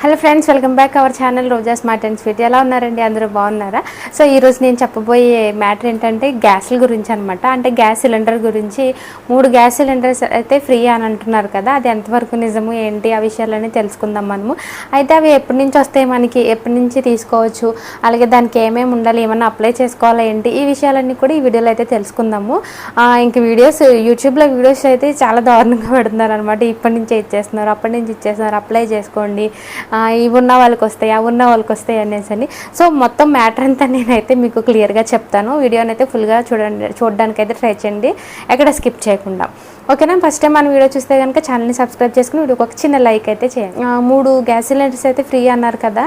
Hello friends welcome back our channel Roja smart and sweet. ఎలా ఉన్నారండి? అందరూ బాగున్నారా? సో ఈరోజు నేను చెప్పబోయే మ్యాటర్ ఏంటంటే గ్యాస్ల గురించి అనమాట అంటే గ్యాస్ సిలిండర్ గురించి. మూడు గ్యాస్ సిలిండర్స్ అయితే ఫ్రీ అని అంటున్నారు కదా అది ఎంతవరకు నిజము ఏంటి ఆ విషయాలన్నీ తెలుసుకుందాం మనము. అయితే అవి ఎప్పటి నుంచి వస్తాయి మనకి? ఎప్పటి నుంచి తీసుకోవచ్చు? అలాగే దానికి ఏమేమి ఉండాలి? ఏమైనా అప్లై చేసుకోవాలా? ఏంటి? ఈ విషయాలన్నీ కూడా ఈ వీడియోలో అయితే తెలుసుకుందాము. ఇంక వీడియోస్ యూట్యూబ్లో వీడియోస్ అయితే చాలా దారుణంగా పెడుతున్నారు అనమాట ఇప్పటి నుంచి ఇచ్చేస్తున్నారు అప్పటి నుంచి ఇచ్చేస్తున్నారు. అప్లై చేసుకోండి. ఇవి ఉన్న వాళ్ళకి వస్తాయి అవి ఉన్న వాళ్ళకి వస్తాయి అనేసి అని. సో మొత్తం మ్యాటర్ అంతా నేనైతే మీకు క్లియర్గా చెప్తాను. వీడియోని అయితే ఫుల్గా చూడండి చూడడానికి అయితే ట్రై చేయండి. ఎక్కడ స్కిప్ చేయకుండా. ఓకేనా? ఫస్ట్ టైం మన వీడియో చూస్తే కనుక ఛానల్ని సబ్స్క్రైబ్ చేసుకుని వీడియోకి ఒక చిన్న లైక్ అయితే చేయండి. మూడు గ్యాస్ సిలిండర్స్ అయితే ఫ్రీ అన్నారు కదా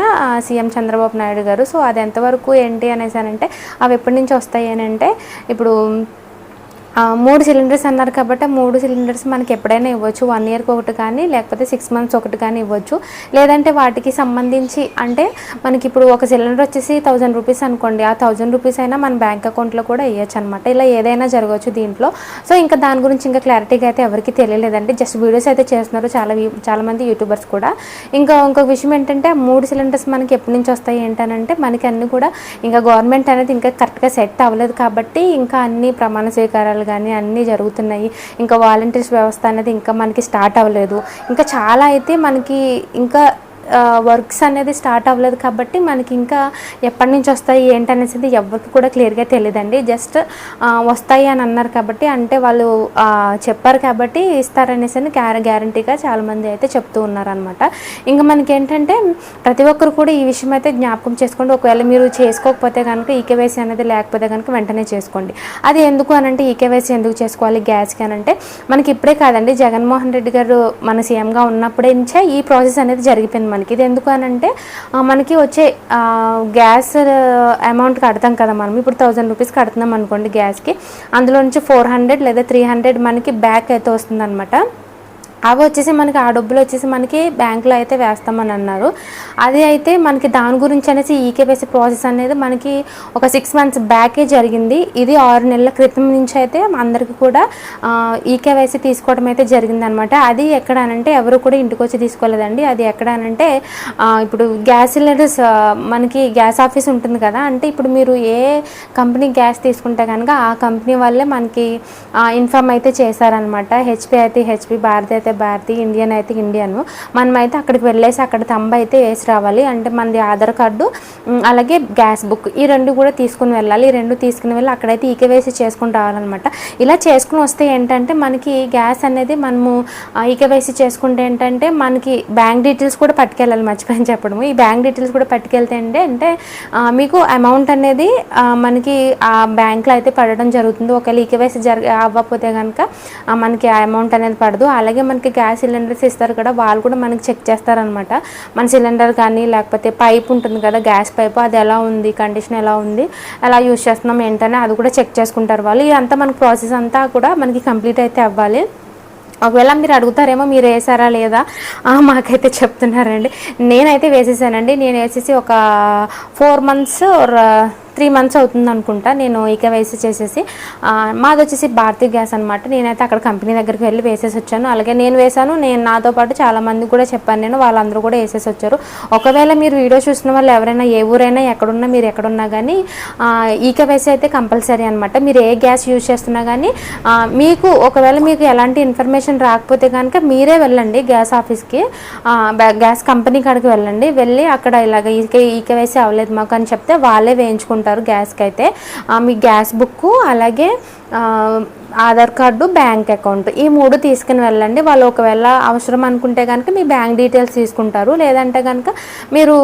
సీఎం చంద్రబాబు నాయుడు గారు. సో అది ఎంతవరకు ఏంటి అనేసి అని అంటే అవి ఎప్పటి నుంచి వస్తాయి అని అంటే ఇప్పుడు మూడు సిలిండర్స్ అన్నారు కాబట్టి మూడు సిలిండర్స్ మనకి ఎప్పుడైనా ఇవ్వచ్చు. వన్ ఇయర్కి ఒకటి కానీ లేకపోతే సిక్స్ మంత్స్ ఒకటి కానీ ఇవ్వచ్చు. లేదంటే వాటికి సంబంధించి అంటే మనకి ఇప్పుడు ఒక సిలిండర్ వచ్చేసి థౌజండ్ రూపీస్ అనుకోండి. ఆ థౌజండ్ రూపీస్ అయినా మన బ్యాంక్ అకౌంట్లో కూడా ఇవ్వచ్చు అనమాట ఇలా ఏదైనా జరగవచ్చు దీంట్లో. సో ఇంకా దాని గురించి ఇంకా క్లారిటీగా అయితే ఎవరికి తెలియలేదండి. జస్ట్ వీడియోస్ అయితే చేస్తున్నారు చాలా చాలామంది యూట్యూబర్స్ కూడా. ఇంకా ఇంకొక విషయం ఏంటంటే ఆ మూడు సిలిండర్స్ మనకి ఎప్పటి నుంచి వస్తాయి ఏంటనంటే మనకి అన్ని కూడా ఇంకా గవర్నమెంట్ అనేది ఇంకా కరెక్ట్గా సెట్ అవ్వలేదు కాబట్టి ఇంకా అన్ని ప్రమాణ స్వీకారాలు కానీ అన్నీ జరుగుతున్నాయి. ఇంకా వాలంటీర్స్ వ్యవస్థ అనేది ఇంకా మనకి స్టార్ట్ అవ్వలేదు. ఇంకా చాలా అయితే మనకి ఇంకా వర్క్స్ అనేది స్టార్ట్ అవ్వలేదు కాబట్టి మనకి ఇంకా ఎప్పటి నుంచి వస్తాయి ఏంటనేది ఎవరికి కూడా క్లియర్గా తెలియదండి జస్ట్ వస్తాయి అని అన్నారు కాబట్టి అంటే వాళ్ళు చెప్పారు కాబట్టి ఇస్తారనేసి అని గ్యారంటీగా చాలామంది అయితే చెప్తూ ఉన్నారనమాట ఇంకా మనకి ఏంటంటే ప్రతి ఒక్కరు కూడా ఈ విషయం అయితే జ్ఞాపకం చేసుకోండి. ఒకవేళ మీరు చేసుకోకపోతే కనుక ఈకేవైసీ అనేది లేకపోతే కనుక వెంటనే చేసుకోండి. అది ఎందుకు అనంటే ఈకేవైసీ ఎందుకు చేసుకోవాలి గ్యాస్కి అనంటే మనకి ఇప్పుడే కాదండి. జగన్మోహన్ రెడ్డి గారు మన సీఎంగా ఉన్నప్పుడే నుంచే ఈ ప్రాసెస్ అనేది జరిగిపోయింది మనకి. ఇది ఎందుకు అనంటే అంటే మనకి వచ్చే గ్యాస్ అమౌంట్ కడతాం కదా మనం. ఇప్పుడు థౌజండ్ రూపీస్ కడుతున్నాం అనుకోండి గ్యాస్కి. అందులో నుంచి ఫోర్ హండ్రెడ్ లేదా త్రీ హండ్రెడ్ మనకి బ్యాక్ అయితే వస్తుంది అవి వచ్చేసి మనకి ఆ డబ్బులు వచ్చేసి మనకి బ్యాంకులో అయితే వేస్తామని అన్నారు. అది అయితే మనకి దాని గురించి అనేసి ఈకేవైసీ ప్రాసెస్ అనేది మనకి ఒక సిక్స్ మంత్స్ బ్యాకే జరిగింది. ఇది ఆరు నెలల క్రితం నుంచి అయితే అందరికీ కూడా ఈకేవైసీ తీసుకోవడం అయితే జరిగింది అనమాట అది ఎక్కడ అనంటే ఎవరు కూడా ఇంటికి వచ్చి తీసుకోలేదండి. అది ఎక్కడ అనంటే ఇప్పుడు గ్యాస్ సిలిండర్స్ మనకి గ్యాస్ ఆఫీస్ ఉంటుంది కదా అంటే ఇప్పుడు మీరు ఏ కంపెనీ గ్యాస్ తీసుకుంటే కనుక ఆ కంపెనీ వాళ్ళే మనకి ఇన్ఫామ్ అయితే చేశారనమాట. హెచ్పి అయితే హెచ్పి భారతి అయితే భారతి ఇండియన్ అయితే ఇండియన్. మనమైతే అక్కడికి వెళ్ళేసి అక్కడ తంబ అయితే వేసి రావాలి. అంటే మనది ఆధార్ కార్డు అలాగే గ్యాస్ బుక్ ఈ రెండు కూడా తీసుకుని వెళ్ళాలి. ఈ రెండు తీసుకుని వెళ్ళి అక్కడైతే ఈకేవైసీ చేసుకుని రావాలన్నమాట. ఇలా చేసుకుని వస్తే ఏంటంటే మనకి గ్యాస్ అనేది మనము ఈకేవైసీ చేసుకుంటే ఏంటంటే మనకి బ్యాంక్ డీటెయిల్స్ కూడా పట్టుకెళ్ళాలి మర్చిపోయిన చెప్పడము. ఈ బ్యాంక్ డీటెయిల్స్ కూడా పట్టుకెళ్తే అంటే అంటే మీకు అమౌంట్ అనేది మనకి ఆ బ్యాంక్లో అయితే పడడం జరుగుతుంది. ఒకవేళ ఈకేవైసీ జరగ అవ్వకపోతే కనుక మనకి ఆ అమౌంట్ అనేది పడదు. అలాగే మనకి గ్యాస్ సిలిండర్స్ ఇస్తారు కదా వాళ్ళు కూడా మనకి చెక్ చేస్తారనమాట. మన సిలిండర్ కానీ లేకపోతే పైప్ ఉంటుంది కదా గ్యాస్ పైప్ అది ఎలా ఉంది కండిషన్ ఎలా ఉంది ఎలా యూజ్ చేస్తున్నాం ఏంటని అది కూడా చెక్ చేసుకుంటారు వాళ్ళు. ఇదంతా మనకి ప్రాసెస్ అంతా కూడా మనకి కంప్లీట్ అయితే అవ్వాలి. ఒకవేళ మీరు అడుగుతారేమో మీరు వేసారా లేదా మాకైతే చెప్తున్నారండి. నేనైతే వేసేసానండి. నేను వేసేసి ఒక ఫోర్ మంత్స్ త్రీ మంత్స్ అవుతుంది అనుకుంటా నేను ఈకేవైసీ చేసేసి మాది వచ్చేసి భారతీ గ్యాస్ అనమాట నేనైతే అక్కడ కంపెనీ దగ్గరికి వెళ్ళి వేసేసి వచ్చాను. అలాగే నేను వేసాను నేను నాతో పాటు చాలా మంది కూడా చెప్పాను. నేను వాళ్ళందరూ కూడా వేసేసి వచ్చారు. ఒకవేళ మీరు వీడియో చూసిన వాళ్ళు ఎవరైనా ఏ ఊరైనా ఎక్కడున్నా మీరు ఎక్కడున్నా కానీ ఈకేవైసీ అయితే కంపల్సరీ అనమాట మీరు ఏ గ్యాస్ యూజ్ చేస్తున్నా కానీ మీకు ఒకవేళ మీకు ఎలాంటి ఇన్ఫర్మేషన్ రాకపోతే కనుక మీరే వెళ్ళండి గ్యాస్ ఆఫీస్కి గ్యాస్ కంపెనీ కాడికి వెళ్ళండి. వెళ్ళి అక్కడ ఇలాగ ఈకే ఈకేవైసీ అవ్వలేదు మాకు అని చెప్తే వాళ్ళే వేయించుకుంటారు. గ్యాస్కి అయితే ఆ, మీ గ్యాస్ బుక్ అలాగే ఆ, ఆధార్ కార్డు బ్యాంక్ అకౌంట్. ఈ మూడు తీసుకుని వెళ్ళండి. వాళ్ళు ఒకవేళ అవసరం అనుకుంటే కనుక మీ బ్యాంక్ డీటెయిల్స్ తీసుకుంటారు. లేదంటే కనుక మీరు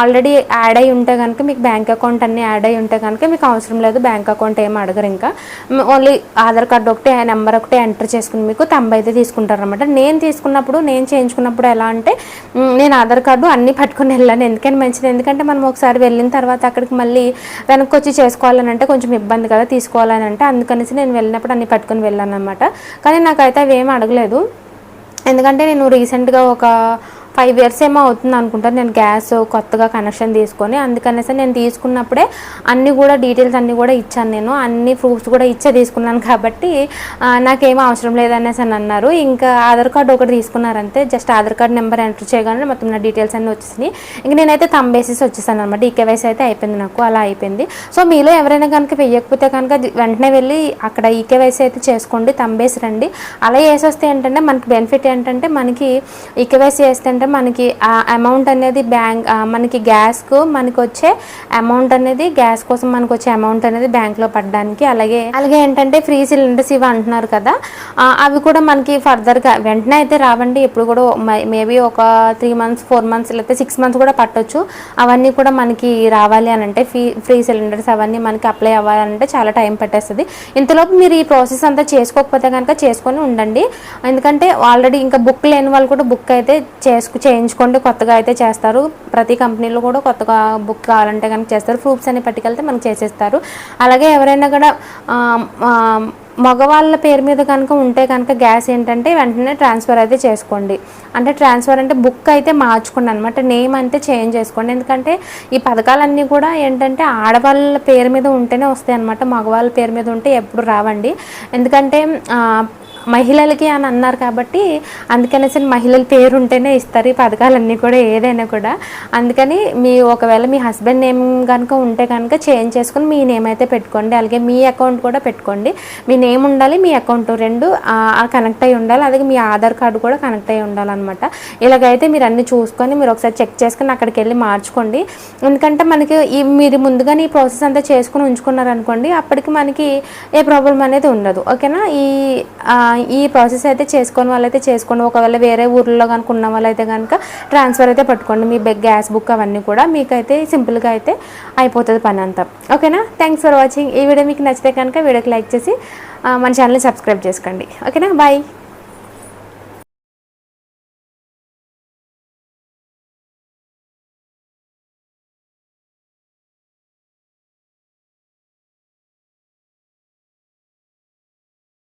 ఆల్రెడీ యాడ్ అయి ఉంటే కనుక మీకు బ్యాంక్ అకౌంట్ అన్నీ యాడ్ అయి ఉంటే కనుక మీకు అవసరం లేదు. బ్యాంక్ అకౌంట్ ఏం అడగరు ఇంకా. ఓన్లీ ఆధార్ కార్డు ఒకటే నెంబర్ ఒకటి ఎంటర్ చేసుకుని మీకు తొంభై అయితే తీసుకుంటారు అనమాట నేను తీసుకున్నప్పుడు నేను చేయించుకున్నప్పుడు ఎలా అంటే నేను ఆధార్ కార్డు అన్నీ పట్టుకుని వెళ్ళాను. ఎందుకని మంచిది? ఎందుకంటే మనం ఒకసారి వెళ్ళిన తర్వాత అక్కడికి మళ్ళీ వెనక్కి వచ్చి చేసుకోవాలని అంటే కొంచెం ఇబ్బంది కదా తీసుకోవాలని అంటే. అందుకనేసి నేను వెళ్ళినప్పుడు అన్ని కట్టుకుని వెళ్ళాను అనమాట కానీ నాకైతే అవి ఏం అడగలేదు. ఎందుకంటే నేను రీసెంట్గా ఒక ఫైవ్ ఇయర్స్ ఏమో అవుతుంది అనుకుంటాను నేను గ్యాస్ కొత్తగా కనెక్షన్ తీసుకొని అందుకనేసి నేను తీసుకున్నప్పుడే అన్నీ కూడా డీటెయిల్స్ అన్నీ కూడా ఇచ్చాను నేను. అన్ని ప్రూఫ్స్ కూడా ఇచ్చే తీసుకున్నాను కాబట్టి నాకేం అవసరం లేదనేసి అని అన్నారు. ఇంకా ఆధార్ కార్డు ఒకటి తీసుకున్నారంతే just Aadhaar card number enter చేయగానే మొత్తం నా డీటెయిల్స్ అన్నీ వచ్చేసినాయి. ఇంక నేనైతే తంబ్ వేసేసి వచ్చేసాను అనమాట ఈ కేవైసీ అయితే అయిపోయింది నాకు అలా అయిపోయింది. సో మీలో ఎవరైనా కనుక వెయ్యకపోతే కనుక వెంటనే వెళ్ళి అక్కడ ఈ కేవైసీ అయితే చేసుకోండి తంబేసి రండి. అలా వేసేస్తే ఏంటంటే మనకి బెనిఫిట్ ఏంటంటే మనకి ఈ కేవైసీ వేస్తే అంటే మనకి ఆ అమౌంట్ అనేది బ్యాంక్ మనకి గ్యాస్కు మనకు వచ్చే అమౌంట్ అనేది గ్యాస్ కోసం మనకు వచ్చే అమౌంట్ అనేది బ్యాంక్లో పడడానికి. అలాగే అలాగే ఏంటంటే ఫ్రీ సిలిండర్స్ ఇవి అంటున్నారు కదా. అవి కూడా మనకి ఫర్దర్గా వెంటనే అయితే రావండి. ఎప్పుడు కూడా మేబీ ఒక త్రీ మంత్స్ ఫోర్ మంత్స్ లేకపోతే సిక్స్ మంత్స్ కూడా పట్టొచ్చు. అవన్నీ కూడా మనకి రావాలి అని అంటే ఫ్రీ ఫ్రీ సిలిండర్స్ అవన్నీ మనకి అప్లై అవ్వాలంటే చాలా టైం పట్టేస్తుంది. ఇంతలోపు మీరు ఈ ప్రాసెస్ అంతా చేసుకోకపోతే కనుక చేసుకొని ఉండండి. ఎందుకంటే ఆల్రెడీ ఇంకా బుక్ లేని వాళ్ళు కూడా బుక్ అయితే చేసుకు చేయించుకోండి కొత్తగా అయితే చేస్తారు. ప్రతి కంపెనీలో కూడా కొత్తగా బుక్ కావాలంటే కనుక చేస్తారు. ప్రూఫ్స్ అన్ని పట్టుకెళ్తే మనకు చేసేస్తారు. అలాగే ఎవరైనా కూడా మగవాళ్ళ పేరు మీద కనుక ఉంటే కనుక గ్యాస్ ఏంటంటే వెంటనే ట్రాన్స్ఫర్ అయితే చేసుకోండి. అంటే ట్రాన్స్ఫర్ అంటే బుక్ అయితే మార్చుకోండి అనమాట నేమ్ అయితే చేంజ్ చేసుకోండి. ఎందుకంటే ఈ పథకాలన్నీ కూడా ఏంటంటే ఆడవాళ్ళ పేరు మీద ఉంటేనే వస్తాయి అనమాట మగవాళ్ళ పేరు మీద ఉంటే ఎప్పుడు రావండి. ఎందుకంటే మహిళలకి అని అన్నారు కాబట్టి అందుకనేసి మహిళల పేరు ఉంటేనే ఇస్తారు ఈ పథకాలన్నీ కూడా ఏదైనా కూడా. అందుకని మీ ఒకవేళ మీ హస్బెండ్ నేమ్ కనుక ఉంటే కనుక చేంజ్ చేసుకుని మీ నేమ్ అయితే పెట్టుకోండి. అలాగే మీ అకౌంట్ కూడా పెట్టుకోండి. మీ నేమ్ ఉండాలి మీ అకౌంట్ రెండు కనెక్ట్ అయి ఉండాలి. అలాగే మీ ఆధార్ కార్డు కూడా కనెక్ట్ అయి ఉండాలన్నమాట. ఇలాగైతే మీరు అన్ని చూసుకొని మీరు ఒకసారి చెక్ చేసుకుని అక్కడికి వెళ్ళి మార్చుకోండి. ఎందుకంటే మనకి ఈ మీరు ముందుగానే ఈ ప్రాసెస్ అంతా చేసుకుని ఉంచుకున్నారనుకోండి అప్పటికి మనకి ఏ ప్రాబ్లం అనేది ఉండదు. ఓకేనా? ఈ ఈ ప్రాసెస్ అయితే చేసుకొని వాళ్ళైతే చేసుకోండి. ఒకవేళ వేరే ఊర్లో కనుక ఉన్న వాళ్ళైతే కనుక ట్రాన్స్ఫర్ అయితే పట్టుకోండి. మీ బెగ్ గ్యాస్ బుక్ అవన్నీ కూడా మీకైతే సింపుల్గా అయితే అయిపోతుంది పని అంతా. ఓకేనా? థ్యాంక్స్ ఫర్ వాచింగ్ ఈ వీడియో మీకు నచ్చితే కనుక వీడియోకి లైక్ చేసి మన ఛానల్ని సబ్స్క్రైబ్ చేసుకోండి. ఓకేనా? బాయ్